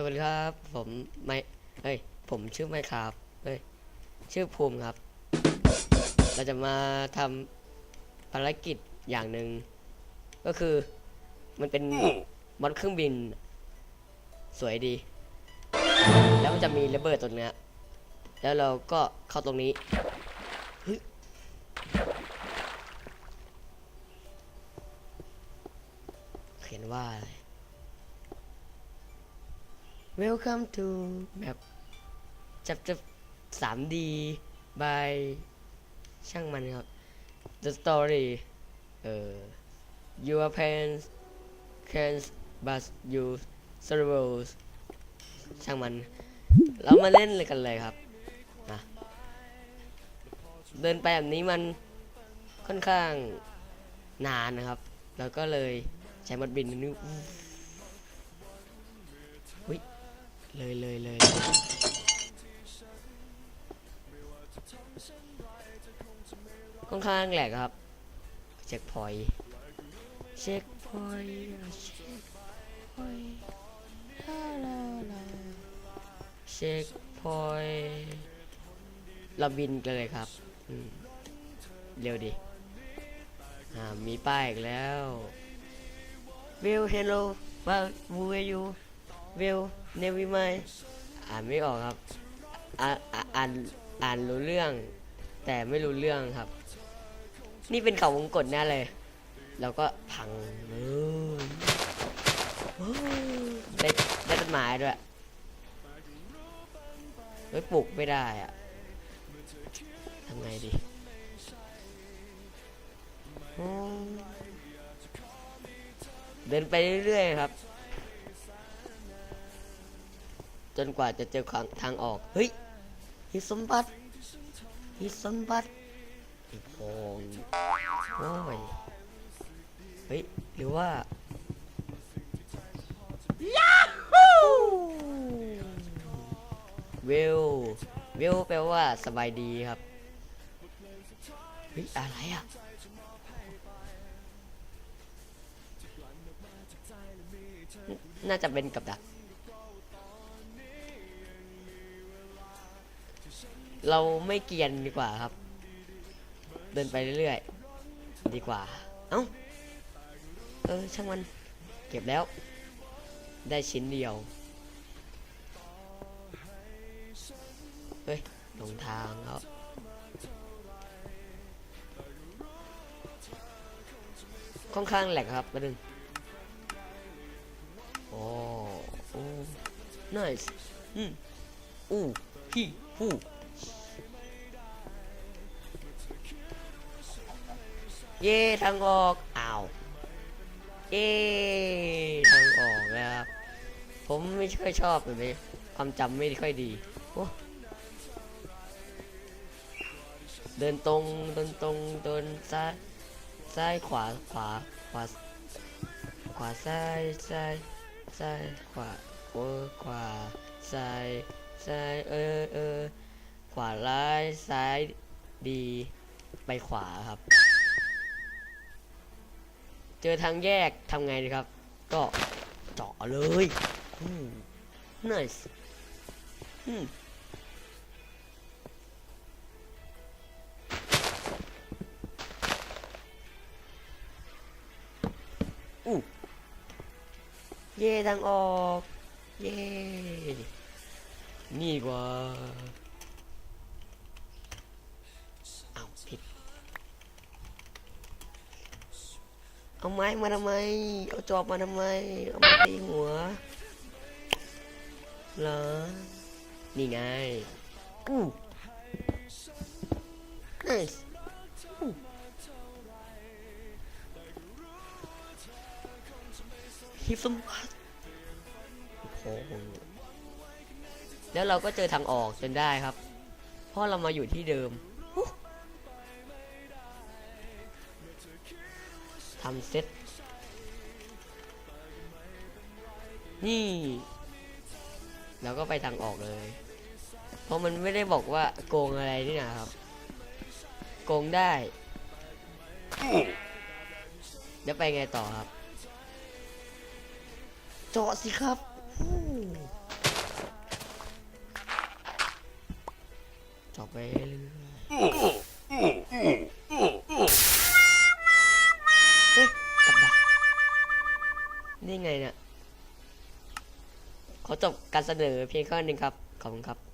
สวัสดีครับ ผมไม่เอ้ย ผมชื่อไม่ครับเอ้ย ชื่อภูมิครับ เราจะมาทำภารกิจอย่างหนึ่ง ก็คือ มันเป็นบนเครื่องบิน สวยดี แล้วมันจะมีระเบิดตรงเนี้ยแล้วเราก็เข้าตรงนี้เฮ้ยเขียนว่าอะไร Welcome to แบบจับจับ 3D by ช่างมันครับ The story เอ่อ Your parents can but you survive ช่างมัน เรามาเล่นเลยกันเลยครับนะเดินไปแบบนี้มันค่อนข้างนานนะครับ แล้วก็เลยใช้มดบินนิ้ เลยเลยเลยค่อนข้างแหลกครับ เช็คพอยต์เช็คพอยต์เช็คพอยต์ลาลาลาเช็คพอยต์เราบินกันเลยครับอืมเร็วดิอ่ามีป้ายอีกแล้ววิวเฮลโล ว่าวูเอยูวิวเนวิไมอ่านไม่ออกครับอ่านอ่านอ่านรู้เรื่อง แต่ไม่รู้เรื่องครับ นี่เป็นเขาวงกตแน่เลย แล้วก็พังได้ได้ต้นไม้ด้วยเฮ้ยปลุกไม่ได้อะทำไงดีเดินไปเรื่อยๆครับ จนกว่าจะเจอทางทางออก เฮ้ยฮิสมบัติฮิสมบัติไอ้โพงโอ้ยเฮ้ย หรือว่าเวลเวลแปลว่าสบายดีครับ เฮ้ย อะไรอะน่าจะเป็นกับดัก เราไม่เกียนดีกว่าครับ เดินไปเรื่อยๆ ดีกว่า เอ้า เออ ช่างมัน เก็บแล้ว ได้ชิ้นเดียว เฮ้ยหลงทางแล้วค่อนข้างแหลกครับมาดึงโอ้โอ้ nice อืมอู้ฮีฮู้ เย่ทางออกอ้าวเย่ทางออกนะครับ ผมไม่ค่อยชอบแบบนี้ความจำไม่ค่อยดีเดินตรงเดินตรงเดินซ้ายซ้ายขวาขวาขวาขวาซ้ายซ้ายซ้ายขวาโอ้ขวาซ้ายซ้ายเออเออขวาร้ายซ้ายดีไปขวาครับ เจอทางแยกทำไงดีครับ ก็เจาะเลยอืม nice อืมอู้เย่ทางออก เย่นี่กว่าผิด เอาไม้มาทำไม เอาจอบมาทำไม เอามาตีหัว เหรอ นี่ไงอู้ nice ฮิปสมบัติโอ้โหแล้วเราก็เจอทางออกจนได้ครับ เพราะเรามาอยู่ที่เดิม ทำเซตนี่ แล้วก็ไปทางออกเลย เพราะมันไม่ได้บอกว่าโกงอะไรนี่นะครับ โกงได้ จะไปไงต่อครับ เจาะสิครับเจาะไปเรื่อย นี่ไงเนี่ยขอจบการเสนอเพียงแค่นี้ครับ ขอบคุณครับ